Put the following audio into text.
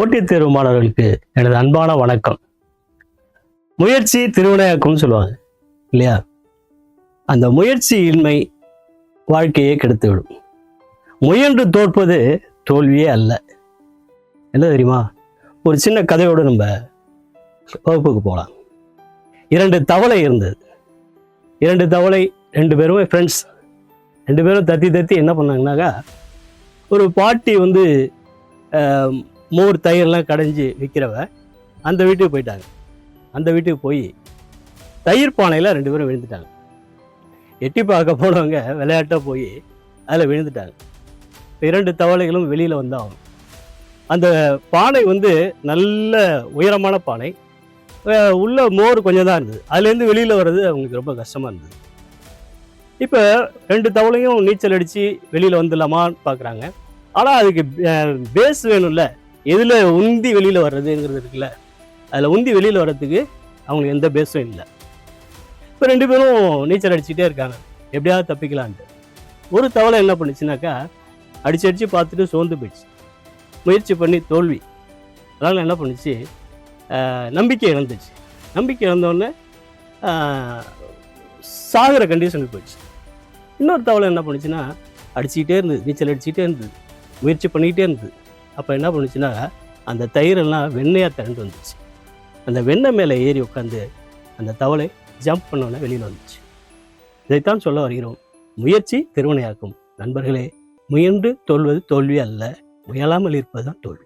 போட்டித் தேர்வு மாணவர்களுக்கு எனது அன்பான வணக்கம். முயற்சி திருவினையாக்கும்னு சொல்லுவாங்க இல்லையா? அந்த முயற்சி இன்மை வாழ்க்கையை கெடுத்துவிடும். முயன்று தோற்பது தோல்வியே அல்ல. என்ன தெரியுமா? ஒரு சின்ன கதையோடு நம்ம வகுப்புக்கு போகலாம். இரண்டு தவளை இருந்தது. இரண்டு தவளை ரெண்டு பேருமே ஃப்ரெண்ட்ஸ் ரெண்டு பேரும் தத்தி தத்தி என்ன பண்ணாங்கனாக்கா ஒரு பாட்டி வந்து ஆஹ், மோர் தயிர்லாம் கடைஞ்சி விற்கிறவ அந்த வீட்டுக்கு போயிட்டாங்க. அந்த வீட்டுக்கு போய் தயிர் பானையில் ரெண்டு பேரும் விழுந்துட்டாங்க. எட்டி பார்க்க போனவங்க விளையாட்டாக போய் அதில் விழுந்துட்டாங்க. இரண்டு தவளைகளும் வெளியில் வந்தாகும் அந்த பானை வந்து நல்ல உயரமான பானை. உள்ள மோர் கொஞ்சம் தான் இருந்தது. அதுலேருந்து வெளியில் வர்றது அவங்களுக்கு ரொம்ப கஷ்டமாக இருந்தது. இப்போ ரெண்டு தவளையும் நீச்சல் அடித்து வெளியில் வந்துடலாமான்னு பார்க்குறாங்க ஆனால் அதுக்கு பேஸ் வேணும்ல. எதில் உந்தி வெளியில் வர்றதுங்கிறது இருக்குல்ல அதில் உந்தி வெளியில் வர்றதுக்கு அவங்களுக்கு எந்த பேஸும் இல்லை. இப்போ ரெண்டு பேரும் நீச்சல் அடிச்சுட்டே இருக்காங்க. எப்படியாவது தப்பிக்கலான்ட்டு. ஒரு தவளை என்ன பண்ணுச்சுனாக்கா அடிச்சு அடித்து பார்த்துட்டு சோர்ந்து போயிடுச்சு. முயற்சி பண்ணி தோல்வி. அதனால் என்ன பண்ணுச்சு? நம்பிக்கை இழந்துச்சு. நம்பிக்கை இழந்தோடனே சாகிற கண்டிஷனுக்கு போயிடுச்சு. இன்னொரு தவளை என்ன பண்ணுச்சுன்னா அடிச்சுக்கிட்டே இருந்தது நீச்சல் அடிச்சுக்கிட்டே இருந்தது முயற்சி பண்ணிக்கிட்டே இருந்தது. அப்போ என்ன பண்ணுச்சுன்னா அந்த தயிரெல்லாம் வெண்ணையாக திரண்டு வந்துச்சு. அந்த வெண்ணெய் மேலே ஏறி உட்காந்து அந்த தவளை ஜம்ப் பண்ணோன்னே வெளியில் வந்துச்சு. இதைத்தான் சொல்ல வருகிறோம். முயற்சி திருவினையாக்கும். நண்பர்களே முயன்று தோல்வது தோல்வி அல்ல முயலாமல் இருப்பது தான் தோல்வி.